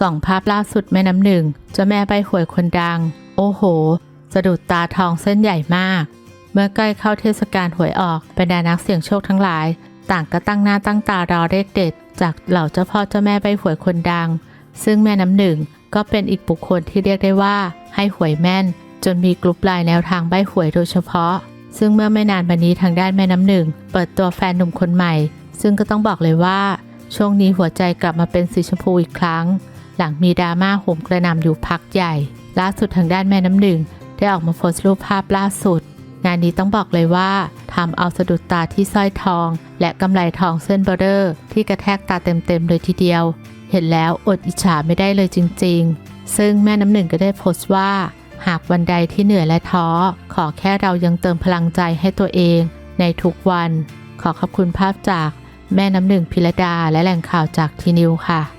ส่องภาพล่าสุดแม่น้ำหนึ่งเจ้าแม่ใบหวยคนดัง โอ้โหสะดุดตาทองเส้นใหญ่มาก เมื่อใกล้เข้าเทศกาลหวยออกบรรดานักเสี่ยงโชคทั้งหลาย ต่างก็ตั้งหน้าตั้งตารอเลขเด็ด จากเหล่าเจ้าพ่อเจ้าแม่ใบหวยคนดัง ซึ่งแม่น้ำหนึ่งก็เป็นอีกบุคคลที่เรียกได้ว่า ให้หวยแม่น จนมีกลุ่มไลน์แนวทางใบหวยโดยเฉพาะ ซึ่งเมื่อไม่นานมานี้ทางด้านแม่น้ำหนึ่ง เปิดตัวแฟนหนุ่มคนใหม่ ซึ่งก็ต้องบอกเลยว่า ช่วงนี้หัวใจกลับมาเป็นสีชมพูอีกครั้ง หลังมีดราม่าโหมกระหน่ำอยู่พักใหญ่ล่าสุดทางด้านแม่น้ำหนึ่ง ได้ออกมาโพสต์รูปภาพล่าสุด งานนี้ต้องบอกเลยว่าทำเอาสะดุดตาที่สร้อยทอง และกำไลทองเส้นเบอร์เรอร์ที่กระแทกตาเต็มๆเลยทีเดียว เห็นแล้วอดอิจฉาไม่ได้เลยจริง ๆ ซึ่งแม่น้ำหนึ่งก็ได้โพสต์ว่า หากวันใดที่เหนื่อยและท้อ ขอแค่เรายังเติมพลังใจให้ตัวเอง ในทุกวัน ขอขอบคุณภาพจากแม่น้ำหนึ่งพิรดาและแหล่งข่าวจากทีนิวค่ะ